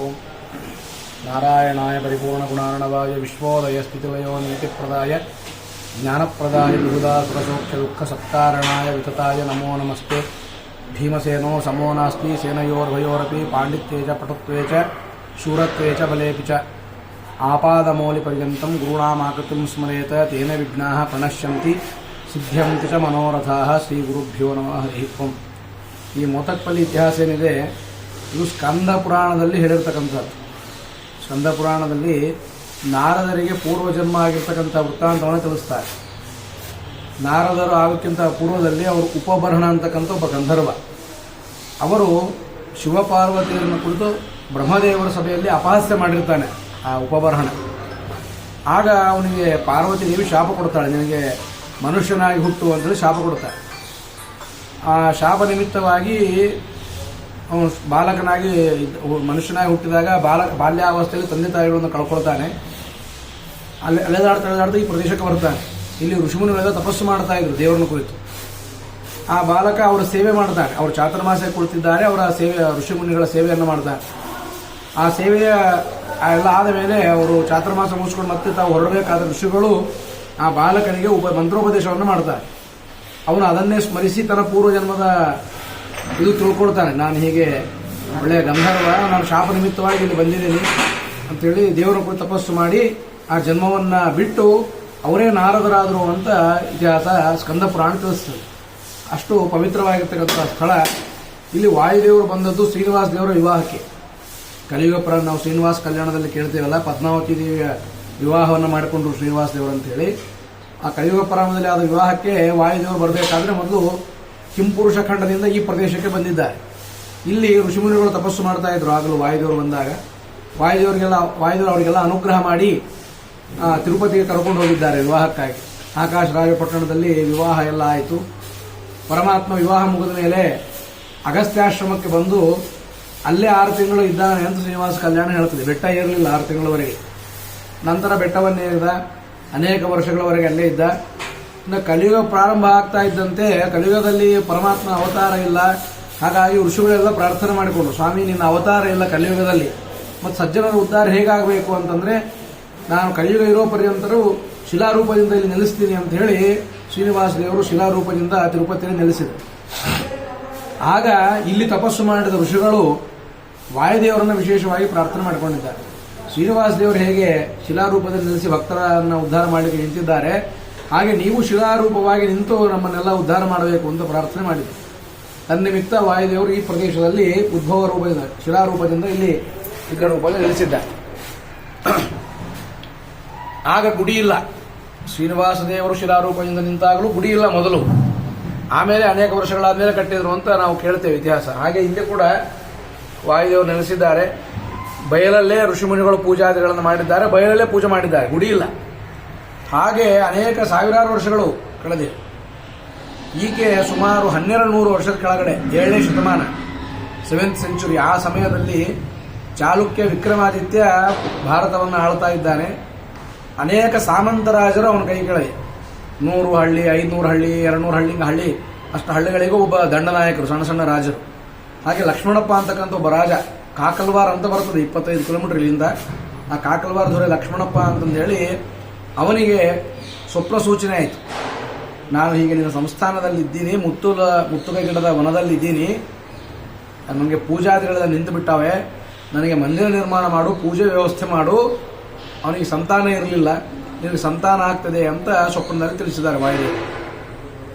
ओम। नारायणाय परिपूर्ण गुणाणवाय विश्वोदय स्थितिलयो नीति प्रदाय ज्ञान प्रदाय विश्वोदयस्थितिलयो सुखसोक्ष दुख सत्कारणाय वितताय नमो नमस्ते। भीमसेनो समो नास्ति, सेनयोर्भयोरपि, पाण्डित्ये च, पटुत्वे च, शूरत्वे च, बलेऽपि च। आपादमौलिपर्यन्तं गुरूणामाकृतिं स्मरेत, तेन विघ्नाः प्रणश्यन्ति, सिद्ध्यन्ति च मनोरथाः, श्रीगुरुभ्यो नमः हरिः ओम्। ಓಂ ಈ ಮೊತಕ್ಪಲ್ಲಿ ಇತಿಹಾಸ ಏನಿದೆ ಇದು ಸ್ಕಂದ ಪುರಾಣದಲ್ಲಿ ಹೇಳಿರ್ತಕ್ಕಂಥದ್ದು. ಸ್ಕಂದ ಪುರಾಣದಲ್ಲಿ ನಾರದರಿಗೆ ಪೂರ್ವಜನ್ಮ ಆಗಿರ್ತಕ್ಕಂಥ ವೃತ್ತಾಂತವನ್ನು ತಿಳಿಸ್ತಾರೆ. ನಾರದರು ಆಗೋಕ್ಕಿಂತ ಪೂರ್ವದಲ್ಲಿ ಅವರು ಉಪಬರ್ಹಣ ಅಂತಕ್ಕಂಥ ಒಬ್ಬ ಗಂಧರ್ವ. ಅವರು ಶಿವಪಾರ್ವತಿಯನ್ನು ಕುರಿತು ಬ್ರಹ್ಮದೇವರ ಸಭೆಯಲ್ಲಿ ಅಪಹಾಸ್ಯ ಮಾಡಿರ್ತಾನೆ ಆ ಉಪಬರ್ಹಣ ಆಗ ಅವನಿಗೆ ಪಾರ್ವತಿ ದೇವಿ ಶಾಪ ಕೊಡ್ತಾಳೆ, ನಿನಗೆ ಮನುಷ್ಯನಾಗಿ ಹುಟ್ಟು ಅಂತೇಳಿ ಶಾಪ ಕೊಡ್ತಾಳೆ. ಆ ಶಾಪ ನಿಮಿತ್ತವಾಗಿ ಅವನು ಬಾಲಕನಾಗಿ ಮನುಷ್ಯನಾಗಿ ಹುಟ್ಟಿದಾಗ ಬಾಲ ಬಾಲ್ಯಾವಸ್ಥೆಯಲ್ಲಿ ತಂದೆ ತಾಯಿಗಳನ್ನು ಕಳ್ಕೊಳ್ತಾನೆ. ಅಲ್ಲಿ ಅಲೆದಾಡ್ತಾ ಅಲೆದಾಡ್ತಾ ಈ ಪ್ರದೇಶಕ್ಕೆ ಬರ್ತಾನೆ. ಇಲ್ಲಿ ಋಷಿಮುನಿಗಳೆಲ್ಲ ತಪಸ್ಸು ಮಾಡ್ತಾ ಇದ್ರು ದೇವರನ್ನ ಕುರಿತು. ಆ ಬಾಲಕ ಅವರ ಸೇವೆ ಮಾಡ್ತಾನೆ. ಅವರು ಚಾತುರ್ಮಾಸ ಕುಳಿತಿದ್ದಾರೆ, ಅವರ ಸೇವೆ, ಋಷಿಮುನಿಗಳ ಸೇವೆಯನ್ನು ಮಾಡ್ತಾನೆ. ಆ ಸೇವೆಯ ಎಲ್ಲ ಆದ ಮೇಲೆ ಅವರು ಚಾತುರ್ಮಾಸ ಮುಗಿಸ್ಕೊಂಡು ಮತ್ತೆ ತಾವು ಹೊರಡಬೇಕಾದ ಋಷಿಗಳು ಆ ಬಾಲಕನಿಗೆ ಉಪ ಮಂತ್ರೋಪದೇಶವನ್ನು ಮಾಡ್ತಾರೆ. ಅವನು ಅದನ್ನೇ ಸ್ಮರಿಸಿ ತನ್ನ ಪೂರ್ವಜನ್ಮದ ಇದು ತಿಳ್ಕೊಳ್ತಾನೆ ನಾನು ಹೀಗೆ ಒಳ್ಳೆಯ ಗಂಧರ್ವ, ನಾನು ಶಾಪ ನಿಮಿತ್ತವಾಗಿ ಇಲ್ಲಿ ಬಂದಿದ್ದೀನಿ ಅಂತೇಳಿ ದೇವರ ಕುರಿತು ತಪಸ್ಸು ಮಾಡಿ ಆ ಜನ್ಮವನ್ನು ಬಿಟ್ಟು ಅವರೇ ನಾರದರಾದರು ಅಂತ ಇತಿಹಾಸ ಸ್ಕಂದ ಪುರಾಣ ತಿಳಿಸ್ತದೆ. ಅಷ್ಟು ಪವಿತ್ರವಾಗಿರ್ತಕ್ಕಂಥ ಸ್ಥಳ. ಇಲ್ಲಿ ವಾಯುದೇವರು ಬಂದದ್ದು ಶ್ರೀನಿವಾಸ ದೇವರ ವಿವಾಹಕ್ಕೆ. ಕಲಿಯುಗ ಪುರಾಣ ನಾವು ಶ್ರೀನಿವಾಸ ಕಲ್ಯಾಣದಲ್ಲಿ ಕೇಳ್ತೀವಲ್ಲ, ಪದ್ಮಾವತಿ ದೇವಿಯ ವಿವಾಹವನ್ನು ಮಾಡಿಕೊಂಡ್ರು ಶ್ರೀನಿವಾಸ ದೇವರು ಅಂತೇಳಿ. ಆ ಕಲಿಯುಗ ಪುರಾಣದಲ್ಲಿ ಆದ ವಿವಾಹಕ್ಕೆ ವಾಯುದೇವರು ಬರಬೇಕಾದ್ರೆ ಮೊದಲು ಕಿಂಪುರುಷ ಖಂಡದಿಂದ ಈ ಪ್ರದೇಶಕ್ಕೆ ಬಂದಿದ್ದಾರೆ. ಇಲ್ಲಿ ಋಷಿಮುನಿಗಳು ತಪಸ್ಸು ಮಾಡ್ತಾ ಇದ್ರು. ಆಗಲೂ ವಾಯುದೇವರು ಬಂದಾಗ ವಾಯುದೇವರಿಗೆಲ್ಲ, ವಾಯುದೇವರು ಅವರಿಗೆಲ್ಲ ಅನುಗ್ರಹ ಮಾಡಿ ತಿರುಪತಿಗೆ ಕರ್ಕೊಂಡು ಹೋಗಿದ್ದಾರೆ ವಿವಾಹಕ್ಕಾಗಿ. ಆಕಾಶ ರಾಜಪಟ್ಟಣದಲ್ಲಿ ವಿವಾಹ ಎಲ್ಲ ಆಯಿತು. ಪರಮಾತ್ಮ ವಿವಾಹ ಮುಗಿದ ಮೇಲೆ ಅಗಸ್ತ್ಯಾಶ್ರಮಕ್ಕೆ ಬಂದು ಅಲ್ಲೇ ಆರು ತಿಂಗಳು ಇದ್ದಾನೆ ಅಂತ ಶ್ರೀನಿವಾಸ ಕಲ್ಯಾಣ ಹೇಳ್ತದೆ. ಬೆಟ್ಟ ಏರಲಿಲ್ಲ ಆರು ತಿಂಗಳವರೆಗೆ. ನಂತರ ಬೆಟ್ಟವನ್ನೇರಿದ ಅನೇಕ ವರ್ಷಗಳವರೆಗೆ ಅಲ್ಲೇ ಇದ್ದ. ಇನ್ನು ಕಲಿಯುಗ ಪ್ರಾರಂಭ ಆಗ್ತಾ ಇದ್ದಂತೆ ಕಲಿಯುಗದಲ್ಲಿ ಪರಮಾತ್ಮ ಅವತಾರ ಇಲ್ಲ. ಹಾಗಾಗಿ ಋಷಿಗಳೆಲ್ಲ ಪ್ರಾರ್ಥನೆ ಮಾಡಿಕೊಂಡು ಸ್ವಾಮಿ, ನಿನ್ನ ಅವತಾರ ಇಲ್ಲ ಕಲಿಯುಗದಲ್ಲಿ. ಮತ್ತು ಸಜ್ಜನರ ಉದ್ಧಾರ ಹೇಗಾಗಬೇಕು ಅಂತಂದ್ರೆ, ನಾನು ಕಲಿಯುಗ ಇರೋ ಪರ್ಯಂತರೂ ಶಿಲಾರೂಪದಿಂದ ಇಲ್ಲಿ ನೆಲೆಸ್ತೀನಿ ಅಂತ ಹೇಳಿ ಶ್ರೀನಿವಾಸ ದೇವರು ಶಿಲಾರೂಪದಿಂದ ತಿರುಪತಿಯಲ್ಲಿ ನೆಲೆಸಿದರು. ಆಗ ಇಲ್ಲಿ ತಪಸ್ಸು ಮಾಡಿದ ಋಷಿಗಳು ವಾಯುದೇವರನ್ನು ವಿಶೇಷವಾಗಿ ಪ್ರಾರ್ಥನೆ ಮಾಡಿಕೊಂಡಿದ್ದಾರೆ. ಶ್ರೀನಿವಾಸ ದೇವರು ಹೇಗೆ ಶಿಲಾರೂಪದಲ್ಲಿ ನೆಲೆಸಿ ಭಕ್ತರನ್ನು ಉದ್ಧಾರ ಮಾಡಲಿಕ್ಕೆ ನಿಂತಿದ್ದಾರೆ ಹಾಗೆ ನೀವು ಶಿಲಾರೂಪವಾಗಿ ನಿಂತು ನಮ್ಮನ್ನೆಲ್ಲ ಉದ್ಧಾರ ಮಾಡಬೇಕು ಅಂತ ಪ್ರಾರ್ಥನೆ ಮಾಡಿದರು. ತನ್ನಿಮಿತ್ತ ವಾಯುದೇವರು ಈ ಪ್ರದೇಶದಲ್ಲಿ ಉದ್ಭವ ರೂಪದಿಂದ, ಶಿಲಾರೂಪದಿಂದ ಇಲ್ಲಿ ವಿಗ್ರಹ ರೂಪದಲ್ಲಿ ನೆಲೆಸಿದ್ದ ಆಗ ಗುಡಿ ಇಲ್ಲ. ಶ್ರೀನಿವಾಸ ದೇವರು ಶಿಲಾರೂಪದಿಂದ ನಿಂತಾಗಲೂ ಗುಡಿ ಇಲ್ಲ ಮೊದಲು. ಆಮೇಲೆ ಅನೇಕ ವರ್ಷಗಳಾದ್ಮೇಲೆ ಕಟ್ಟಿದ್ರು ಅಂತ ನಾವು ಕೇಳ್ತೇವೆ ಇತಿಹಾಸ. ಹಾಗೆ ಹಿಂದೆ ಕೂಡ ವಾಯುದೇವರು ನೆಲೆಸಿದ್ದಾರೆ. ಬಯಲಲ್ಲೇ ಋಷಿಮುನಿಗಳು ಪೂಜಾದಿಗಳನ್ನು ಮಾಡಿದ್ದಾರೆ. ಬಯಲಲ್ಲೇ ಪೂಜೆ ಮಾಡಿದ್ದಾರೆ. ಗುಡಿ ಇಲ್ಲ. ಹಾಗೆ ಅನೇಕ ಸಾವಿರಾರು ವರ್ಷಗಳು ಕಳೆದಿವೆ ಈಕೆ ಸುಮಾರು ಹನ್ನೆರಡು ನೂರು ವರ್ಷದ ಕೆಳಗಡೆ, ಏಳನೇ ಶತಮಾನ ಸೆವೆಂತ್ ಸೆಂಚುರಿ ಆ ಸಮಯದಲ್ಲಿ ಚಾಲುಕ್ಯ ವಿಕ್ರಮಾದಿತ್ಯ ಭಾರತವನ್ನು ಆಳ್ತಾ ಇದ್ದಾನೆ. ಅನೇಕ ಸಾಮಂತ ರಾಜರು ಅವನ ಕೈ ಕೆಳಗೆ. ನೂರು ಹಳ್ಳಿ, ಐದುನೂರು ಹಳ್ಳಿ, ಎರಡುನೂರು ಹಳ್ಳಿ ಹಳ್ಳಿ, ಅಷ್ಟು ಹಳ್ಳಿಗಳಿಗೂ ಒಬ್ಬ ದಂಡನಾಯಕರು ಸಣ್ಣ ಸಣ್ಣ ರಾಜರು. ಹಾಗೆ ಲಕ್ಷ್ಮಣಪ್ಪ ಅಂತಕ್ಕಂಥ ಒಬ್ಬ ರಾಜ ಕಾಕಲ್ವಾರ್ ಅಂತ ಬರ್ತದೆ, ಇಪ್ಪತ್ತೈದು ಕಿಲೋಮೀಟರ್ ಇಲ್ಲಿಂದ. ಆ ಕಾಕಲ್ವಾರ್ ದೊರೆ ಲಕ್ಷ್ಮಣಪ್ಪ ಅಂತಂದು ಹೇಳಿ ಅವನಿಗೆ ಸ್ವಪ್ನ ಸೂಚನೆ ಆಯಿತು. ನಾನು ಹೀಗೆ ನಿನ್ನ ಸಂಸ್ಥಾನದಲ್ಲಿ ಇದ್ದೀನಿ ಮುತ್ತುಲ, ಮುತ್ತುಗ ಗಿಡದ ವನದಲ್ಲಿ ಇದ್ದೀನಿ ನನಗೆ ಪೂಜಾದಿಗಳೆಲ್ಲ ನಿಂತು ಬಿಟ್ಟಾವೆ. ನನಗೆ ಮಂದಿರ ನಿರ್ಮಾಣ ಮಾಡು, ಪೂಜೆ ವ್ಯವಸ್ಥೆ ಮಾಡು. ಅವನಿಗೆ ಸಂತಾನ ಇರಲಿಲ್ಲ. ನಿನಗೆ ಸಂತಾನ ಆಗ್ತದೆ ಅಂತ ಸ್ವಪ್ನದಲ್ಲಿ ತಿಳಿಸಿದ್ದಾರೆ ಬಾಯಿ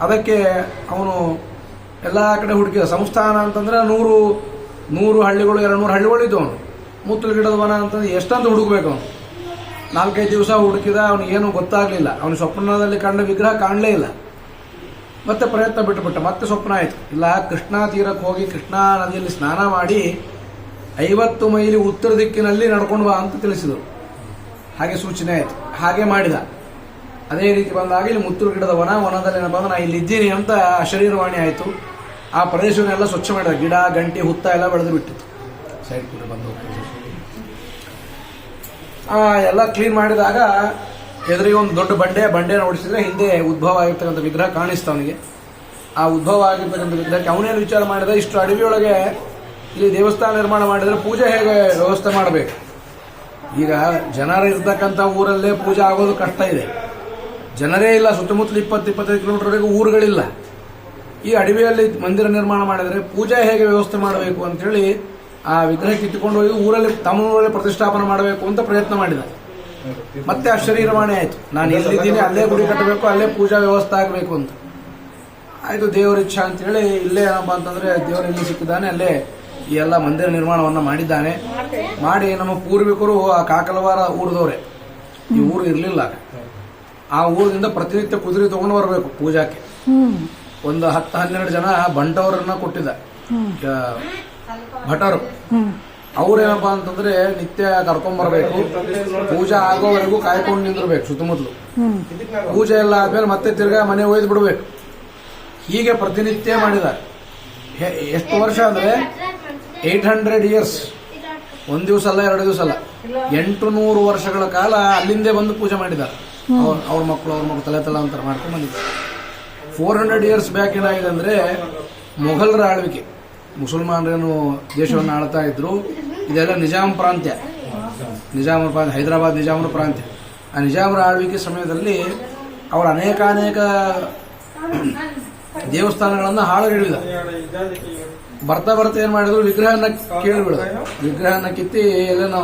ಅದಕ್ಕೆ ಅವನು ಎಲ್ಲ ಕಡೆ ಹುಡುಕಿದ. ಸಂಸ್ಥಾನ ಅಂತಂದ್ರೆ ನೂರು ನೂರು ಹಳ್ಳಿಗಳು, ಎರಡು ನೂರು ಹಳ್ಳಿಗಳು ಅವನು. ಮುತ್ತಲು ಗಿಡದ ವನ ಅಂತಂದ್ರೆ ಎಷ್ಟಂತ ಹುಡುಕ್ಬೇಕು ಅವನು. ನಾಲ್ಕೈದು ದಿವಸ ಹುಡುಕಿದ ಅವನಿಗೇನು ಗೊತ್ತಾಗಲಿಲ್ಲ. ಅವನು ಸ್ವಪ್ನದಲ್ಲಿ ಕಂಡ ವಿಗ್ರಹ ಕಾಣಲೇ ಇಲ್ಲ. ಮತ್ತೆ ಪ್ರಯತ್ನ ಬಿಟ್ಟುಬಿಟ್ಟ ಮತ್ತೆ ಸ್ವಪ್ನ ಆಯಿತು. ಇಲ್ಲ, ಕೃಷ್ಣಾ ತೀರಕ್ಕೆ ಹೋಗಿ ಕೃಷ್ಣಾ ನದಿಯಲ್ಲಿ ಸ್ನಾನ ಮಾಡಿ ಐವತ್ತು ಮೈಲಿ ಉತ್ತರ ದಿಕ್ಕಿನಲ್ಲಿ ನಡ್ಕೊಂಡು ಬಾ ಅಂತ ತಿಳಿಸಿದರು. ಹಾಗೆ ಸೂಚನೆ ಆಯಿತು. ಹಾಗೆ ಮಾಡಿದ. ಅದೇ ರೀತಿ ಬಂದಾಗ ಇಲ್ಲಿ ಮುತ್ತೂರು ಗಿಡದ ವನ, ವನದಲ್ಲಿ ಏನಪ್ಪ ಅಂದ್ರೆ ನಾ ಇಲ್ಲಿ ಇದ್ದೀನಿ ಅಂತ ಶರೀರವಾಣಿ ಆಯಿತು. ಆ ಪ್ರದೇಶವನ್ನೆಲ್ಲ ಸ್ವಚ್ಛ ಮಾಡಿದ. ಗಿಡ, ಗಂಟೆ, ಹುತ್ತ ಎಲ್ಲ ಬೆಳೆದು ಬಿಟ್ಟಿತ್ತು. ಸೈಡ್ ಕೂಡ ಬಂದು ಎಲ್ಲ ಕ್ಲೀನ್ ಮಾಡಿದಾಗ ಎದುರಿಗೆ ಒಂದು ದೊಡ್ಡ ಬಂಡೆ ಬಂಡೆ ನೋಡಿಸಿದ್ರೆ ಹಿಂದೆ ಉದ್ಭವ ಆಗಿರ್ತಕ್ಕಂಥ ವಿಗ್ರಹ ಕಾಣಿಸ್ತು ಅವನಿಗೆ. ಆ ಉದ್ಭವ ಆಗಿರ್ತಕ್ಕಂಥ ವಿಗ್ರಹಕ್ಕೆ ಅವನೇನು ವಿಚಾರ ಮಾಡಿದ ಇಷ್ಟು ಅಡವಿಯೊಳಗೆ ಇಲ್ಲಿ ದೇವಸ್ಥಾನ ನಿರ್ಮಾಣ ಮಾಡಿದ್ರೆ ಪೂಜೆ ಹೇಗೆ ವ್ಯವಸ್ಥೆ ಮಾಡಬೇಕು? ಈಗ ಜನರು ಇರ್ತಕ್ಕಂಥ ಊರಲ್ಲೇ ಪೂಜೆ ಆಗೋದು ಕಷ್ಟ ಇದೆ. ಜನರೇ ಇಲ್ಲ, ಸುತ್ತಮುತ್ತಲು ಇಪ್ಪತ್ತು, ಇಪ್ಪತ್ತೈದು ಕಿಲೋಮೀಟರ್ವರೆಗೂ ಊರುಗಳಿಲ್ಲ. ಈ ಅಡವಿಯಲ್ಲಿ ಮಂದಿರ ನಿರ್ಮಾಣ ಮಾಡಿದರೆ ಪೂಜೆ ಹೇಗೆ ವ್ಯವಸ್ಥೆ ಮಾಡಬೇಕು ಅಂತೇಳಿ ಆ ವಿಗ್ರಹ ಕಿತ್ತುಕೊಂಡು ಹೋಗಿ ಊರಲ್ಲಿ ತಮ್ಮ ಊರಲ್ಲಿ ಪ್ರತಿಷ್ಠಾಪನೆ ಮಾಡಬೇಕು ಅಂತ ಪ್ರಯತ್ನ ಮಾಡಿದ. ಮತ್ತೆ ಆ ಶರೀರವಾಣಿ ಆಯ್ತು. ನಾನು ಎಲ್ಲಿದ್ದೀನಿ ಅಲ್ಲೇ ಗುಡಿ ಕಟ್ಟಬೇಕು ಅಲ್ಲೇ ಪೂಜಾ ವ್ಯವಸ್ಥೆ ಆಗಬೇಕು ಅಂತ. ಆಯ್ತು ದೇವರ ಇಚ್ಛಾ ಅಂತೇಳಿ ಇಲ್ಲೇ ಏನಪ್ಪ ಅಂತಂದ್ರೆ ದೇವರು ಎಲ್ಲಿ ಸಿಕ್ಕಿದ್ದಾನೆ ಅಲ್ಲೇ ಈ ಎಲ್ಲ ಮಂದಿರ ನಿರ್ಮಾಣವನ್ನ ಮಾಡಿದ್ದಾನೆ. ಮಾಡಿ ನಮ್ಮ ಪೂರ್ವಿಕರು ಆ ಕಾಕಲವಾರ ಊರದವ್ರೆ. ಈ ಊರು ಇರಲಿಲ್ಲ. ಆ ಊರಿನಿಂದ ಪ್ರತಿನಿತ್ಯ ಕುದುರೆ ತಗೊಂಡು ಬರಬೇಕು ಪೂಜಾಕ್ಕೆ. ಒಂದು ಹತ್ತು ಹನ್ನೆರಡು ಜನ ಬಂಟವರನ್ನ ಕೊಟ್ಟಿದ್ದ. ಭಟರು. ಅವ್ರೇನಪ್ಪ ಅಂತಂದ್ರೆ ನಿತ್ಯ ಕರ್ಕೊಂಡ್ ಪೂಜೆ ಆಗೋವರೆಗೂ ಕಾಯ್ಕೊಂಡು ನಿಂದಿರ್ಬೇಕು ಸುತ್ತಮುತ್ತಲು. ಪೂಜೆ ಎಲ್ಲ ಆದ್ಮೇಲೆ ಮತ್ತೆ ತಿರ್ಗಾ ಮನೆ ಒಯ್ದು ಬಿಡ್ಬೇಕು. ಹೀಗೆ ಪ್ರತಿನಿತ್ಯ ಮಾಡಿದ್ದಾರೆ. ಎಷ್ಟು ವರ್ಷ ಅಂದ್ರೆ ಏಟ್ ಹಂಡ್ರೆಡ್ ಇಯರ್ಸ್ ಒಂದ್ ದಿವಸ ಅಲ್ಲ, ಎರಡು ದಿವಸ ಅಲ್ಲ. ಎಂಟು ನೂರು ವರ್ಷಗಳ ಕಾಲ ಅಲ್ಲಿಂದೇ ಬಂದು ಪೂಜೆ ಮಾಡಿದ್ದಾರೆ. ಅವ್ರ ಮಕ್ಕಳು ಅವ್ರ ಮಕ್ಕಳು ತಲೆ ತಲಾಂತರ ಮಾಡ್ಕೊಂಡು ಬಂದಿದ್ದಾರೆ. ಫೋರ್ ಹಂಡ್ರೆಡ್ ಇಯರ್ಸ್ ಬ್ಯಾಕ್ ಏನಾಗಿದೆ ಅಂದ್ರೆ ಮೊಘಲರ ಆಳ್ವಿಕೆ. ಮುಸಲ್ಮಾನರೇನು ದೇಶವನ್ನು ಆಳ್ತಾ ಇದ್ರು. ಇದೆಲ್ಲ ನಿಜಾಮ್ ಪ್ರಾಂತ್ಯ. ನಿಜಾಮರ ಪ್ರಾಂತ್ಯ ಹೈದರಾಬಾದ್ ನಿಜಾಮರ ಪ್ರಾಂತ್ಯ. ಆ ನಿಜಾಮರ ಆಳ್ವಿಕೆ ಸಮಯದಲ್ಲಿ ಅವರು ಅನೇಕಾನೇಕ ದೇವಸ್ಥಾನಗಳನ್ನ ಹಿಡಿದ ಬರ್ತಾ ಬರ್ತಾ ಏನ್ ಮಾಡಿದ್ರು? ವಿಗ್ರಹನ ಕೇಳಿಬಿಡೋದು. ವಿಗ್ರಹನ ಕಿತ್ತಿ ಎಲ್ಲೇನು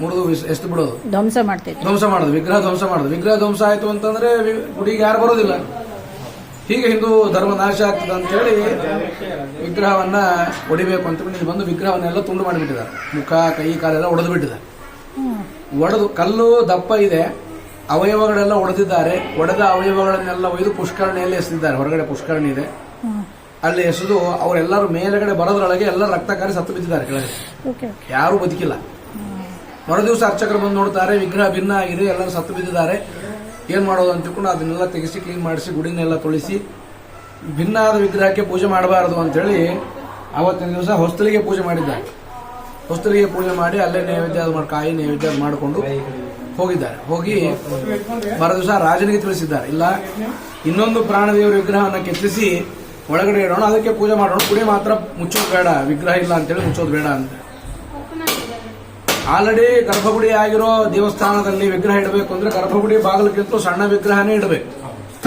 ಮುರಿದು ಎಷ್ಟು ಬಿಡೋದು ಧ್ವಂಸ ಮಾಡ್ತೀವಿ ಧ್ವಂಸ ಮಾಡೋದು. ವಿಗ್ರಹ ಧ್ವಂಸ ಮಾಡೋದು. ವಿಗ್ರಹ ಧ್ವಂಸ ಆಯ್ತು ಅಂತಂದ್ರೆ ಗುಡಿಗೆ ಯಾರು ಬರೋದಿಲ್ಲ. ಹೀಗೆ ಹಿಂದೂ ಧರ್ಮ ನಾಶ ಆಗ್ತದೆ ಅಂತ ಹೇಳಿ ವಿಗ್ರಹವನ್ನ ಹೊಡಿಬೇಕು ಅಂತ ಇಲ್ಲಿ ಬಂದು ವಿಗ್ರಹವನ್ನೆಲ್ಲ ತುಂಡು ಮಾಡಿಬಿಟ್ಟಿದ್ದಾರೆ. ಮುಖ ಕೈ ಕಾಲೆಲ್ಲ ಒಡೆದು ಬಿಟ್ಟಿದ್ದಾರೆ ಒಡೆದು ಕಲ್ಲು ದಪ್ಪ ಇದೆ. ಅವಯವಗಳೆಲ್ಲ ಒಡೆದಿದ್ದಾರೆ. ಒಡೆದ ಅವಯವಗಳನ್ನೆಲ್ಲ ಒಯ್ದು ಪುಷ್ಕರಣಿಯಲ್ಲಿ ಎಸೆದಿದ್ದಾರೆ. ಹೊರಗಡೆ ಪುಷ್ಕರಣಿ ಇದೆ. ಅಲ್ಲಿ ಎಸೆದು ಅವರೆಲ್ಲರೂ ಮೇಲೆಗಡೆ ಬರೋದ್ರೊಳಗೆ ಎಲ್ಲ ರಕ್ತ ಕಾರಿ ಸತ್ತು ಬಿದ್ದಿದ್ದಾರೆ ಕೆಳಗೆ ಯಾರೂ ಬದುಕಿಲ್ಲ. ಮರು ದಿವಸ ಅರ್ಚಕರು ಬಂದು ನೋಡ್ತಾರೆ ವಿಗ್ರಹ ಭಿನ್ನ ಆಗಿದೆ ಎಲ್ಲರೂ ಸತ್ತು ಬಿದ್ದಿದ್ದಾರೆ. ಏನ್ ಮಾಡೋದು ಅಂತ ತಿಳ್ಕೊಂಡು ಅದನ್ನೆಲ್ಲ ತೆಗೆಸಿ ಕ್ಲೀನ್ ಮಾಡಿಸಿ, ಗುಡಿನೆಲ್ಲ ತೊಳಿಸಿ, ಭಿನ್ನಾದ ವಿಗ್ರಹಕ್ಕೆ ಪೂಜೆ ಮಾಡಬಾರದು ಅಂತೇಳಿ ಅವತ್ತಿನ ದಿವಸ ಹೊಸ್ತಲಿಗೆ ಪೂಜೆ ಮಾಡಿದ್ದಾರೆ ಹೊಸ್ತಲಿಗೆ ಪೂಜೆ ಮಾಡಿ ಅಲ್ಲೇ ನೈವೇದ್ಯ ಮಾಡಿ, ಕಾಯಿ ನೈವೇದ್ಯ ಮಾಡಿಕೊಂಡು ಹೋಗಿದ್ದಾರೆ. ಹೋಗಿ ಮರ ದಿವಸ ರಾಜನಿಗೆ ತಿಳಿಸಿದ್ದಾರೆ. ಇಲ್ಲ, ಇನ್ನೊಂದು ಪ್ರಾಣದೇವರ ವಿಗ್ರಹವನ್ನು ಕೆತ್ತಿಸಿ ಒಳಗಡೆ ಇಡೋಣ, ಅದಕ್ಕೆ ಪೂಜೆ ಮಾಡೋಣ. ಗುಡಿ ಮಾತ್ರ ಮುಚ್ಚೋದು ಬೇಡ, ವಿಗ್ರಹ ಇಲ್ಲ ಅಂತೇಳಿ ಮುಚ್ಚೋದು ಬೇಡ ಅಂತ. ಆಲ್ರೆಡಿ ಗರ್ಭಗುಡಿ ಆಗಿರೋ ದೇವಸ್ಥಾನದಲ್ಲಿ ವಿಗ್ರಹ ಇಡಬೇಕು ಅಂದ್ರೆ ಗರ್ಭಗುಡಿ ಬಾಗಿಲಕ್ಕಿಂತ ಸಣ್ಣ ವಿಗ್ರಹನೇ ಇಡಬೇಕು.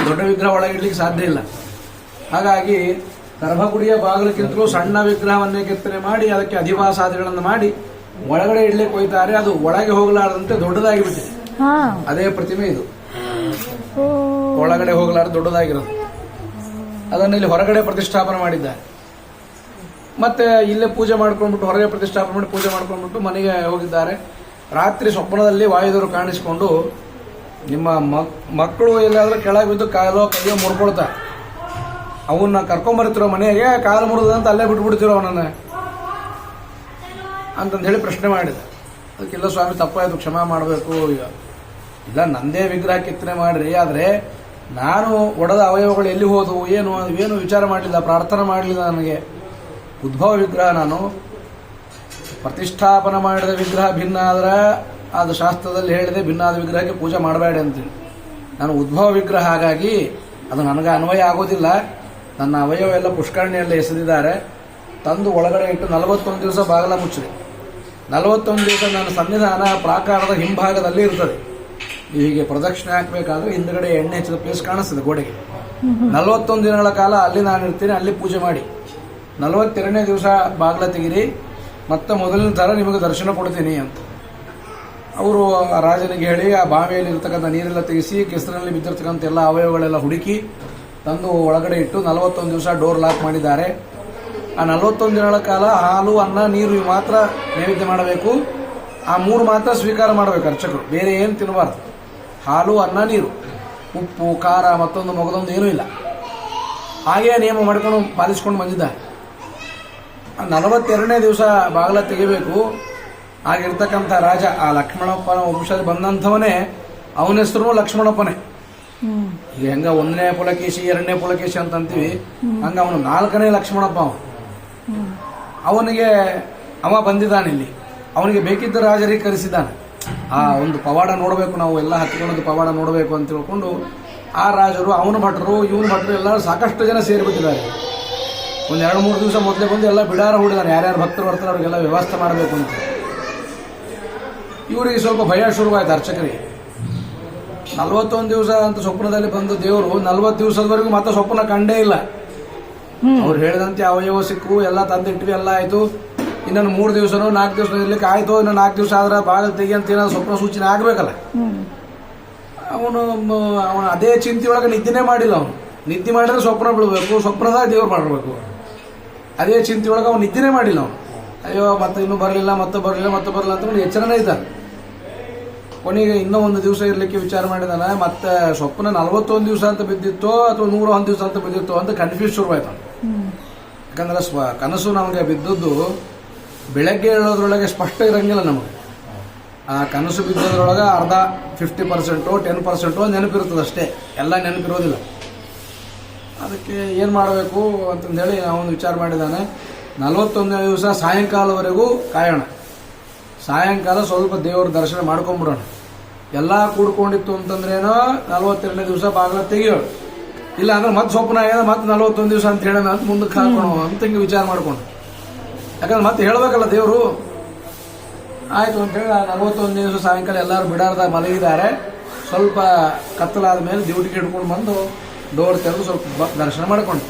ದೊಡ್ಡ ವಿಗ್ರಹ ಒಳಗೆ ಇಡ್ಲಿಕ್ಕೆ ಸಾಧ್ಯ ಇಲ್ಲ. ಹಾಗಾಗಿ ಗರ್ಭಗುಡಿಯ ಬಾಗಿಲಕ್ಕಿಂತಲೂ ಸಣ್ಣ ವಿಗ್ರಹವನ್ನೇ ಕೆತ್ತನೆ ಮಾಡಿ ಅದಕ್ಕೆ ಅಧಿವಾಸಾದಿಗಳನ್ನು ಮಾಡಿ ಒಳಗಡೆ ಇಡ್ಲಿಕ್ಕೆ ಹೋಯ್ತಾರೆ ಅದು ಒಳಗೆ ಹೋಗಲಾರದಂತೆ ದೊಡ್ಡದಾಗಿ ಬಿಟ್ಟಿದೆ ಅದೇ ಪ್ರತಿಮೆ ಇದು. ಒಳಗಡೆ ಹೋಗಲಾರದು ದೊಡ್ಡದಾಗಿರೋದು. ಅದನ್ನ ಇಲ್ಲಿ ಹೊರಗಡೆ ಪ್ರತಿಷ್ಠಾಪನೆ ಮಾಡಿದ್ದಾರೆ. ಮತ್ತೆ ಇಲ್ಲೇ ಪೂಜೆ ಮಾಡ್ಕೊಂಡ್ಬಿಟ್ಟು ಹೊರಗೆ ಪ್ರತಿಷ್ಠಾಪನೆ ಮಾಡಿ ಪೂಜೆ ಮಾಡ್ಕೊಂಡ್ಬಿಟ್ಟು ಮನೆಗೆ ಹೋಗಿದ್ದಾರೆ. ರಾತ್ರಿ ಸ್ವಪ್ನದಲ್ಲಿ ವಾಯುದೇವರು ಕಾಣಿಸಿಕೊಂಡು ನಿಮ್ಮ ಮಕ್- ಮಕ್ಕಳು ಎಲ್ಲಾದ್ರೂ ಕೆಳಗೆ ಬಿದ್ದು ಕಾಲೋ ಕೈಯೋ ಮುರ್ಕೊಳ್ತಾ. ಅವನ್ನ ಕರ್ಕೊಂಬರ್ತಿರೋ ಮನೆಗೆ ಕಾಲು ಮುರಿದಂತ ಅಲ್ಲೇ ಬಿಟ್ಬಿಡ್ತಿರೋ ಅವನನ್ನ. ಅಂತಂದು ಹೇಳಿ ಪ್ರಶ್ನೆ ಮಾಡಿದೆ. ಅದಕ್ಕೆಲ್ಲ ಸ್ವಾಮಿ ತಪ್ಪಾಯ್ತು, ಕ್ಷಮಾ ಮಾಡಬೇಕು. ಇಲ್ಲ, ನಂದೇ ವಿಗ್ರಹ ಕೆತ್ತನೆ ಮಾಡ್ರಿ. ಆದ್ರೆ ನಾನು ಒಡೆದ ಅವಯವಗಳು ಎಲ್ಲಿ ಹೋದವು, ಏನು ಏನು ವಿಚಾರ ಮಾಡಲಿಲ್ಲ, ಪ್ರಾರ್ಥನೆ ಮಾಡಲಿಲ್ಲ ನನಗೆ. ಉದ್ಭವ ವಿಗ್ರಹ ನಾನು. ಪ್ರತಿಷ್ಠಾಪನೆ ಮಾಡಿದ ವಿಗ್ರಹ ಭಿನ್ನ ಆದ್ರೆ ಅದು ಶಾಸ್ತ್ರದಲ್ಲಿ ಹೇಳಿದೆ ಭಿನ್ನ ಆದ ವಿಗ್ರಹಕ್ಕೆ ಪೂಜೆ ಮಾಡಬೇಡಿ ಅಂತೇಳಿ ನಾನು ಉದ್ಭವ ವಿಗ್ರಹ ಹಾಗಾಗಿ ಅದು ನನಗೆ ಅನ್ವಯ ಆಗೋದಿಲ್ಲ. ನನ್ನ ಅವಯವ ಎಲ್ಲ ಪುಷ್ಕರಣಿಯಲ್ಲಿ ಎಸೆದಿದ್ದಾರೆ. ತಂದು ಒಳಗಡೆ ಇಟ್ಟು ನಲವತ್ತೊಂದು ದಿವಸ ಬಾಗಲ ಮುಚ್ಚಿದೆ. ನಲವತ್ತೊಂದು ದಿವಸ ನನ್ನ ಸನ್ನಿಧಾನ ಪ್ರಾಕಾರದ ಹಿಂಭಾಗದಲ್ಲಿ ಇರ್ತದೆ. ನೀವು ಹೀಗೆ ಪ್ರದಕ್ಷಿಣೆ ಹಾಕಬೇಕಾದ್ರೆ ಹಿಂದ್ಗಡೆ ಎಣ್ಣೆ ಹಚ್ಚಿದ ಪ್ಲೇಸ್ ಕಾಣಿಸ್ತದೆ ಗೋಡೆಗೆ. ನಲವತ್ತೊಂದು ದಿನಗಳ ಕಾಲ ಅಲ್ಲಿ ನಾನು ಇರ್ತೀನಿ ಅಲ್ಲಿ ಪೂಜೆ ಮಾಡಿ. ನಲವತ್ತೆರಡನೇ ದಿವಸ ಬಾಗಿಲ ತೆಗಿರಿ, ಮತ್ತೆ ಮೊದಲಿನ ಥರ ನಿಮಗೆ ದರ್ಶನ ಕೊಡ್ತೀನಿ ಅಂತ. ಅವರು ರಾಜನಿಗೆ ಹೇಳಿ, ಆ ಬಾವಿಯಲ್ಲಿ ಇರ್ತಕ್ಕಂಥ ನೀರೆಲ್ಲ ತೆಗೆಸಿ, ಕೆಸರಿನಲ್ಲಿ ಬಿದ್ದಿರ್ತಕ್ಕಂಥ ಎಲ್ಲ ಅವಯವಗಳೆಲ್ಲ ಹುಡುಕಿ ತಂದು ಒಳಗಡೆ ಇಟ್ಟು ನಲವತ್ತೊಂದು ದಿವಸ ಡೋರ್ ಲಾಕ್ ಮಾಡಿದ್ದಾರೆ. ಆ ನಲವತ್ತೊಂದು ದಿನಗಳ ಕಾಲ ಹಾಲು, ಅನ್ನ, ನೀರು ಮಾತ್ರ ನೈವೇದ್ಯ ಮಾಡಬೇಕು. ಆ ಮೂರು ಮಾತ್ರ ಸ್ವೀಕಾರ ಮಾಡಬೇಕು ಅರ್ಚಕರು. ಬೇರೆ ಏನು ತಿನ್ನಬಾರ್ದು. ಹಾಲು, ಅನ್ನ, ನೀರು. ಉಪ್ಪು, ಖಾರ, ಮತ್ತೊಂದು ಮೊಗದೊಂದು ಏನೂ ಇಲ್ಲ. ಹಾಗೇ ನಿಯಮ ಮಾಡ್ಕೊಂಡು ಪಾಲಿಸ್ಕೊಂಡು ಬಂದಿದ್ದಾರೆ. ನಲವತ್ತೆರಡನೇ ದಿವಸ ಬಾಗಿಲ ತೆಗಿಬೇಕು. ಆಗಿರ್ತಕ್ಕಂಥ ರಾಜ ಆ ಲಕ್ಷ್ಮಣಪ್ಪನ ವಂಶದಲ್ಲಿ ಬಂದಂಥವನೇ ಅವನ ಹೆಸರು ಲಕ್ಷ್ಮಣಪ್ಪನೇ. ಈಗ ಹೆಂಗ ಒಂದನೇ ಪುಲಕೇಶಿ, ಎರಡನೇ ಪುಲಕೇಶಿ ಅಂತ ಅಂತೀವಿ ಹಂಗ ಅವನು ನಾಲ್ಕನೇ ಲಕ್ಷ್ಮಣಪ್ಪ ಅವ ಅವನಿಗೆ ಅವ ಬಂದಿದ್ದಾನೆ ಇಲ್ಲಿ. ಅವನಿಗೆ ಬೇಕಿದ್ದ ರಾಜರಿಗೆ ಕರೆಸಿದ್ದಾನೆ. ಆ ಒಂದು ಪವಾಡ ನೋಡಬೇಕು ನಾವು, ಎಲ್ಲ ಹತ್ಕೊಳ್ಳೋದು ಪವಾಡ ನೋಡಬೇಕು ಅಂತ ತಿಳ್ಕೊಂಡು ಆ ರಾಜರು, ಅವನ ಭಟ್ರು, ಇವನ ಭಟ್ರು ಎಲ್ಲರೂ ಸಾಕಷ್ಟು ಜನ ಸೇರಿಬಿಟ್ಟಿದ್ದಾರೆ. ಒಂದು ಎರಡು ಮೂರು ದಿವಸ ಮೊದಲೇ ಬಂದು ಎಲ್ಲ ಬಿಡಾರ ಹೂಡಿದಾರೆ. ಯಾರ್ಯಾರು ಭಕ್ತರು ಬರ್ತಾರೆ ಅವ್ರಿಗೆಲ್ಲ ವ್ಯವಸ್ಥೆ ಮಾಡಬೇಕು ಅಂತ. ಇವರಿಗೆ ಸ್ವಲ್ಪ ಭಯ ಶುರುವಾಯ್ತು ಅರ್ಚಕರಿಗೆ. ನಲ್ವತ್ತೊಂದು ದಿವಸ ಅಂತ ಸ್ವಪ್ನದಲ್ಲಿ ಬಂದು ದೇವರು ನಲ್ವತ್ತು ದಿವಸದವರೆಗೂ ಮತ್ತೆ ಸ್ವಪ್ನ ಕಂಡೇ ಇಲ್ಲ. ಅವ್ರು ಹೇಳಿದಂತೆ ಅವಯವ ಸಿಕ್ಕು ಎಲ್ಲ ತಂದಿಟ್ವಿ ಎಲ್ಲ ಆಯ್ತು. ಇನ್ನೊಂದು ಮೂರು ದಿವಸನೋ ನಾಲ್ಕು ದಿವಸ ಇರ್ಲಿಕ್ಕೆ ಆಯ್ತು ಇನ್ನೊಂದು ನಾಲ್ಕು ದಿವಸ ಆದ್ರೆ ಭಾಗ ತೆಗಿ ಅಂತ ಏನಾದ್ರು ಸ್ವಪ್ನ ಸೂಚನೆ ಆಗಬೇಕಲ್ಲ. ಅವನು ಅವನು ಅದೇ ಚಿಂತೆಯೊಳಗೆ ನಿದ್ದೆನೇ ಮಾಡಿಲ್ಲ ಅವನು. ನಿದ್ದೆ ಮಾಡಿದ್ರೆ ಸ್ವಪ್ನ ಬಿಡಬೇಕು ಸ್ವಪ್ನದಾಗ ದೇವ್ರು ಮಾಡಿರ್ಬೇಕು ಅದೇ ಚಿಂತೆ ಒಳಗೆ ಅವ್ನು ನಿದ್ದೆನೇ ಮಾಡಿಲ್ಲ ಅವನು. ಅಯ್ಯೋ, ಮತ್ತೆ ಇನ್ನೂ ಬರಲಿಲ್ಲ, ಮತ್ತೆ ಬರಲಿಲ್ಲ ಮತ್ತೆ ಬರಲಿಲ್ಲ ಅಂತ ಎಚ್ಚರನೇ ಇದ್ದಾನೆ. ಕೊನೆಗೆ ಇನ್ನೂ ಒಂದು ದಿವಸ ಇರಲಿಕ್ಕೆ ವಿಚಾರ ಮಾಡಿದಾನೆ, ಮತ್ತೆ ಸ್ವಪ್ನ ನಲ್ವತ್ತೊಂದು ದಿವಸ ಅಂತ ಬಿದ್ದಿತ್ತೋ ಅಥವಾ ನೂರ ಒಂದು ದಿವಸ ಅಂತ ಬಿದ್ದಿತ್ತೋ ಅಂತ ಕನ್ಫ್ಯೂಸ್ ಶುರುವಾಯ್ತು. ಯಾಕಂದ್ರೆ ಸ್ವ, ಕನಸು ನಮಗೆ ಬಿದ್ದದ್ದು ಬೆಳಗ್ಗೆ ಹೇಳೋದ್ರೊಳಗೆ ಸ್ಪಷ್ಟ ಇರಂಗಿಲ್ಲ ನಮಗೆ. ಆ ಕನಸು ಬಿದ್ದದ್ರೊಳಗೆ ಅರ್ಧ ಫಿಫ್ಟಿ ಪರ್ಸೆಂಟು ಟೆನ್ ಪರ್ಸೆಂಟು ನೆನಪಿರ್ತದೆ ಅಷ್ಟೇ ಎಲ್ಲ ನೆನಪಿರೋದಿಲ್ಲ. ಅದಕ್ಕೆ ಏನು ಮಾಡಬೇಕು ಅಂತಂದೇಳಿ ಅವನು ವಿಚಾರ ಮಾಡಿದ್ದಾನೆ ನಲವತ್ತೊಂದನೇ ದಿವಸ ಸಾಯಂಕಾಲವರೆಗೂ ಕಾಯೋಣ. ಸಾಯಂಕಾಲ ಸ್ವಲ್ಪ ದೇವರ ದರ್ಶನ ಮಾಡ್ಕೊಂಬಿಡೋಣ ಎಲ್ಲ ಕೂಡ್ಕೊಂಡಿತ್ತು ಅಂತಂದ್ರೇನೋ ನಲವತ್ತೆರಡನೇ ದಿವಸ ಬಾಗಿಲ ತೆಗಿಯೋಣ ಇಲ್ಲ ಅಂದ್ರೆ ಮತ್ತೆ ಸ್ವಪ್ನ ಆಗ್ಯದ ಮತ್ತೆ ನಲವತ್ತೊಂದು ದಿವಸ ಅಂತ ಹೇಳೋಣ ಅಂತ ಮುಂದಕ್ಕೆ ಹಾಕೋಣ ಅಂತ ಹಿಂಗೆ ವಿಚಾರ ಮಾಡ್ಕೊಂಡು. ಯಾಕಂದ್ರೆ ಮತ್ತೆ ಹೇಳಬೇಕಲ್ಲ ದೇವರು. ಆಯ್ತು ಅಂತೇಳಿ ನಲವತ್ತೊಂದು ದಿವಸ ಸಾಯಂಕಾಲ ಎಲ್ಲರೂ ಬಿಡಾರ್ದಾಗ ಮಲಗಿದ್ದಾರೆ. ಸ್ವಲ್ಪ ಕತ್ತಲಾದ ಮೇಲೆ ಡ್ಯೂಟಿಗೆ ಹಿಡ್ಕೊಂಡು ಬಂದು ಡೋರ್ ತೆರೆದು ಸ್ವಲ್ಪ ಬ- ದರ್ಶನ ಮಾಡ್ಕೊಂಡು.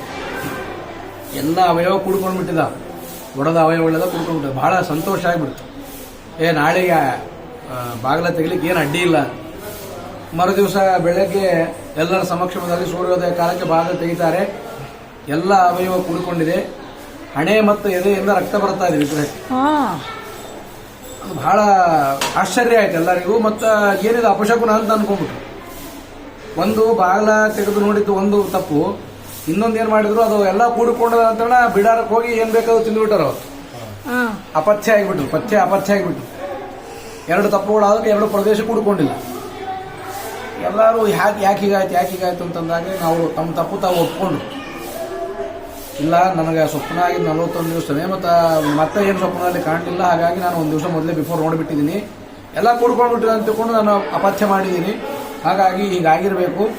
ಎಲ್ಲ ಅವಯವ ಕುಡ್ಕೊಂಡು ಬಿಟ್ಟಿದ್ದ ಒಡದ ಅವಯವಗಳೆಲ್ಲ ಕುಡ್ಕೊಂಡ್ಬಿಟ್ಟಿದ್ದ ಬಹಳ ಸಂತೋಷ ಆಗಿಬಿಡ್ತು. ಏ ನಾಳೆಗೆ ಬಾಗಿಲ ತೆಗಿಲಿಕ್ಕೆ ಏನು ಅಡ್ಡಿ ಇಲ್ಲ. ಮರುದಿವಸ ಬೆಳಗ್ಗೆ ಎಲ್ಲರ ಸಮಕ್ಷಮದಲ್ಲಿ ಸೂರ್ಯೋದಯ ಕಾಲಕ್ಕೆ ಬಾಗಿಲು ತೆಗಿತಾರೆ. ಎಲ್ಲ ಅವಯವ ಕುಡ್ಕೊಂಡಿದೆ. ಹಣೆ ಮತ್ತು ಎದೆಯಿಂದ ರಕ್ತ ಬರ್ತಾ ಇದೆ ವಿಗ್ರಹಕ್ಕೆ. ಬಹಳ ಆಶ್ಚರ್ಯ ಆಯ್ತು ಎಲ್ಲರಿಗೂ. ಮತ್ತು ಏನಿದೆ ಅಪಶಕುನ ಅಂತ ಅನ್ಕೊಂಡ್ಬಿಟ್ರು. ಒಂದು ಬಾಗಿಲ ತೆಗೆದು ನೋಡಿದ್ದು ಒಂದು ತಪ್ಪು. ಇನ್ನೊಂದು ಏನು ಮಾಡಿದ್ರು ಅದು ಎಲ್ಲ ಕೂಡಿಕೊಂಡ ತಕ್ಷಣ ಬಿಡಾರಕ್ಕೆ ಹೋಗಿ ಏನು ಬೇಕಾದ್ರು ತಿಂದ್ಬಿಟ್ಟರು. ಅಪಥ್ಯ ಆಗಿಬಿಟ್ರು ಪಥ್ಯ ಅಪಥ್ಯ ಆಗಿಬಿಟ್ರು. ಎರಡು ತಪ್ಪುಗಳಾದ್ರೆ ಎರಡು ಪ್ರದೇಶ ಕೂಡಿಕೊಂಡಿಲ್ಲ. ಎಲ್ಲರೂ ಯಾಕೆ ಯಾಕೆ ಹೀಗಾಯ್ತು ಯಾಕೆ ಹೀಗಾಯ್ತು ಅಂತಂದಾಗ ನಾವು ತಮ್ಮ ತಪ್ಪು ತಾವು ಒಪ್ಕೊಂಡ್ರು. ಇಲ್ಲ ನನಗೆ ಸ್ವಪ್ನ ಆಗಿದ್ದು ನಲವತ್ತೊಂದು ದಿವಸನೇ ಮತ್ತು ಮತ್ತೆ ಏನು ಸ್ವಪ್ನದಲ್ಲಿ ಕಾಣಲಿಲ್ಲ ಹಾಗಾಗಿ ನಾನು ಒಂದು ದಿವಸ ಮೊದಲೇ ಬಿಫೋರ್ ನೋಡಿಬಿಟ್ಟಿದ್ದೀನಿ. ಎಲ್ಲ ಕೂಡ್ಕೊಂಡ್ಬಿಟ್ಟಿದೆ ಅಂತ ತಿಳ್ಕೊಂಡು ನಾನು ಅಪಥ್ಯ ಮಾಡಿದ್ದೀನಿ. ಹಾಗಾಗಿ ಹೀಗಾಗಿರಬೇಕು.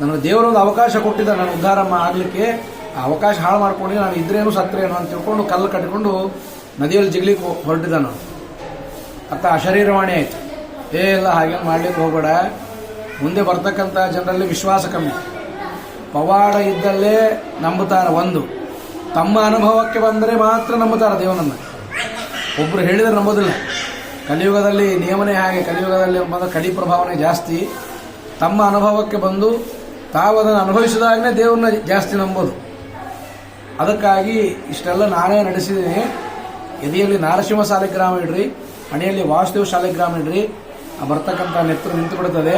ನನಗೆ ದೇವರೊಂದು ಅವಕಾಶ ಕೊಟ್ಟಿದ್ದ ನಾನು ಉದ್ಧಾರ ಆಗಲಿಕ್ಕೆ ಆ ಅವಕಾಶ ಹಾಳು ಮಾಡ್ಕೊಂಡು ನಾನು ಇದ್ರೇನು ಸತ್ರೇನು ಅಂತ ತಿಳ್ಕೊಂಡು ಕಲ್ಲು ಕಟ್ಕೊಂಡು ನದಿಯಲ್ಲಿ ಜಿಗ್ಲಿಕ್ಕೆ ಹೊರಟಿದ್ದ ನಾನು. ಅತ್ತ ಅಶರೀರವಾಣಿ ಆಯ್ತು. ಏ ಇಲ್ಲ ಹಾಗೆ ಮಾಡ್ಲಿಕ್ಕೆ ಹೋಗಬೇಡ. ಮುಂದೆ ಬರ್ತಕ್ಕಂಥ ಜನರಲ್ಲಿ ವಿಶ್ವಾಸ ಕಮ್ಮಿ. ಪವಾಡ ಇದ್ದಲ್ಲೇ ನಂಬುತ್ತಾರೆ ಒಂದು. ತಮ್ಮ ಅನುಭವಕ್ಕೆ ಬಂದರೆ ಮಾತ್ರ ನಂಬುತ್ತಾರೆ ದೇವನನ್ನು. ಒಬ್ಬರು ಹೇಳಿದರೆ ನಂಬೋದಿಲ್ಲ. ಕಲಿಯುಗದಲ್ಲಿ ನಿಯಮನೇ ಹಾಗೆ, ಕಲಿಯುಗದಲ್ಲಿ ಬಂದ ಕಲಿ ಪ್ರಭಾವನೆ ಜಾಸ್ತಿ. ತಮ್ಮ ಅನುಭವಕ್ಕೆ ಬಂದು ತಾವು ಅದನ್ನು ಅನುಭವಿಸಿದಾಗಲೇ ದೇವ್ರನ್ನ ಜಾಸ್ತಿ ನಂಬೋದು. ಅದಕ್ಕಾಗಿ ಇಷ್ಟೆಲ್ಲ ನಾನೇ ನಡೆಸಿದ್ದೀನಿ. ಎದೆಯಲ್ಲಿ ನಾರಸಿಂಹ ಶಾಲಿಗ್ರಾಮ ಇಡ್ರಿ ಹಣೆಯಲ್ಲಿ ವಾಸುದೇವ ಶಾಲಿಗ್ರಾಮ ಇಡ್ರಿ. ಬರ್ತಕ್ಕಂಥ ನೆತ್ತರು ನಿಂತು ಬಿಡುತ್ತದೆ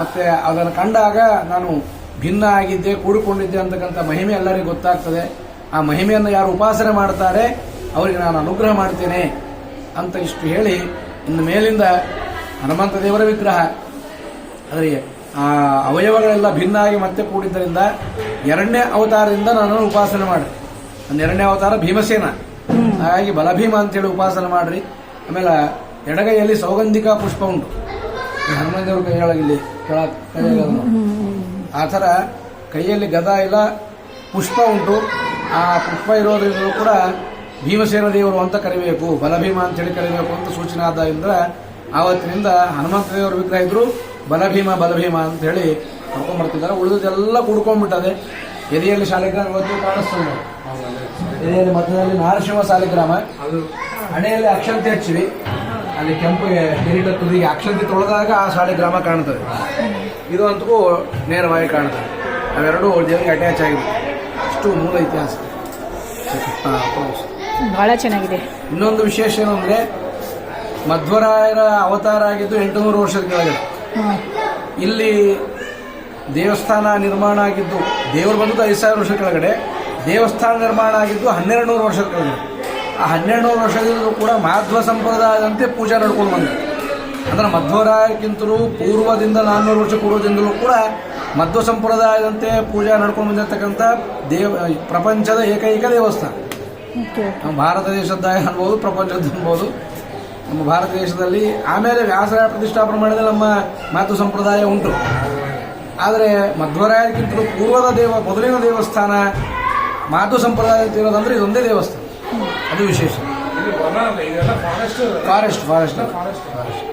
ಮತ್ತು ಅದನ್ನು ಕಂಡಾಗ ನಾನು ಭಿನ್ನ ಆಗಿದ್ದೆ, ಕೂಡಿಕೊಂಡಿದ್ದೆ ಅಂತಕ್ಕಂಥ ಮಹಿಮೆ ಎಲ್ಲರಿಗೂ ಗೊತ್ತಾಗ್ತದೆ. ಆ ಮಹಿಮೆಯನ್ನು ಯಾರು ಉಪಾಸನೆ ಮಾಡ್ತಾರೆ, ಅವರಿಗೆ ನಾನು ಅನುಗ್ರಹ ಮಾಡ್ತೇನೆ ಅಂತ ಇಷ್ಟು ಹೇಳಿ ಇನ್ನು ಮೇಲಿಂದ ಹನುಮಂತ ದೇವರ ವಿಗ್ರಹ. ಅದರಿಗೆ ಆ ಅವಯವಗಳೆಲ್ಲ ಭಿನ್ನ ಆಗಿ ಮತ್ತೆ ಕೂಡಿದ್ದರಿಂದ ಎರಡನೇ ಅವತಾರದಿಂದ ನಾನು ಉಪಾಸನೆ ಮಾಡಿ ನನ್ನ ಎರಡನೇ ಅವತಾರ ಭೀಮಸೇನ. ಹಾಗಾಗಿ ಬಲಭೀಮ ಅಂತೇಳಿ ಉಪಾಸನೆ ಮಾಡ್ರಿ. ಆಮೇಲೆ ಎಡಗೈಯಲ್ಲಿ ಸೌಗಂಧಿಕ ಪುಷ್ಪ ಉಂಟು. ಹನುಮಾನ್ ಹನುಮಂತ ದೇವ್ರ ಕೈಯೊಳಗಿಲ್ಲಿ ಕೆಳ ಆ ಥರ ಕೈಯಲ್ಲಿ ಗದ ಇಲ್ಲ, ಪುಷ್ಪ ಉಂಟು. ಆ ಪುಷ್ಪ ಇರೋದ್ರಿಂದ ಕೂಡ ಭೀಮಸೇನ ದೇವರು ಅಂತ ಕರಿಬೇಕು, ಬಲಭೀಮ ಅಂತೇಳಿ ಕರಿಬೇಕು ಅಂತ ಸೂಚನೆ ಆದ್ದರಿಂದ ಆವತ್ತಿನಿಂದ ಹನುಮಂತ ದೇವರ ವಿಗ್ರಹ ಇದ್ರು. ಬಲಭೀಮ ಬಲಭೀಮ ಅಂತ ಹೇಳಿ ಕರ್ಕೊಂಡ್ಬರ್ತಿದ್ದಾರೆ ಉಳಿದದೆಲ್ಲ ಕುಡ್ಕೊಂಡ್ಬಿಟ್ಟದೆ. ಎದೆಯಲ್ಲಿ ಶಾಲಿಗ್ರಾಮ ಇವತ್ತು ಕಾಣಿಸ್ತದೆ. ಎದೆಯಲ್ಲಿ ಮಧ್ಯದಲ್ಲಿ ನಾರಸಿಂಹ ಶಾಲಿಗ್ರಾಮ. ಹಣೆಯಲ್ಲಿ ಅಕ್ಷಂತೆ ಹಚ್ಚಿವಿ. ಅಲ್ಲಿ ಕೆಂಪು ಕಿರೀಟ ತುದಿಗೆ ಅಕ್ಷಂತೆ ತೊಳೆದಾಗ ಆ ಶಾಲಿಗ್ರಾಮ ಕಾಣ್ತದೆ. ಇದು ಅಂತೂ ನೇರವಾಗಿ ಕಾಣ್ತದೆ. ಅವೆರಡೂ ದೇವರಿಗೆ ಅಟ್ಯಾಚ್ ಆಗಿದೆ ಅಷ್ಟು ಮೂಲ ಇತಿಹಾಸ. ಬಹಳ ಚೆನ್ನಾಗಿದೆ. ಇನ್ನೊಂದು ವಿಶೇಷ ಏನು ಅಂದರೆ ಮಧ್ವರಾಯರ ಅವತಾರ ಆಗಿದ್ದು ಎಂಟುನೂರು ವರ್ಷದ ಕೆಳಗಡೆ. ಇಲ್ಲಿ ದೇವಸ್ಥಾನ ನಿರ್ಮಾಣ ಆಗಿದ್ದು ದೇವರು ಬಂದದ್ದು ಐದು ಸಾವಿರ ವರ್ಷ ಕೆಳಗಡೆ. ದೇವಸ್ಥಾನ ನಿರ್ಮಾಣ ಆಗಿದ್ದು ಹನ್ನೆರಡು ನೂರು ವರ್ಷ ಕೆಳಗಡೆ. ಆ ಹನ್ನೆರಡು ನೂರು ವರ್ಷದಿಂದಲೂ ಕೂಡ ಮಾಧ್ವ ಸಂಪ್ರದಾಯದಂತೆ ಪೂಜೆ ನಡ್ಕೊಂಡು ಬಂದ. ಅಂದ್ರೆ ಮಧ್ವರಾಯಕ್ಕಿಂತಲೂ ಪೂರ್ವದಿಂದ ನಾನ್ನೂರು ವರ್ಷ ಪೂರ್ವದಿಂದಲೂ ಕೂಡ ಮಧ್ವ ಸಂಪ್ರದಾಯದಂತೆ ಪೂಜೆ ನಡ್ಕೊಂಡು ಬಂದಿರತಕ್ಕಂಥ ದೇವ ಪ್ರಪಂಚದ ಏಕೈಕ ದೇವಸ್ಥಾನ. ಭಾರತ ದೇಶದ್ದಾಯ ಅನ್ಬೋದು ಪ್ರಪಂಚದ್ದು ಅನ್ಬೋದು. ನಮ್ಮ ಭಾರತ ದೇಶದಲ್ಲಿ ಆಮೇಲೆ ವ್ಯಾಸರಾಯ ಪ್ರತಿಷ್ಠಾಪನೆ ಮಾಡಿದ ನಮ್ಮ ಮಾತು ಸಂಪ್ರದಾಯ ಉಂಟು. ಆದರೆ ಮಧ್ವರಾಯಕ್ಕಿಂತಲೂ ಪೂರ್ವದ ದೇವ ಮೊದಲಿನ ದೇವಸ್ಥಾನ ಮಾತು ಸಂಪ್ರದಾಯ ಇರೋದಂದ್ರೆ ಇದೊಂದೇ ದೇವಸ್ಥಾನ. ಅದು ವಿಶೇಷ. Forest forest forest forest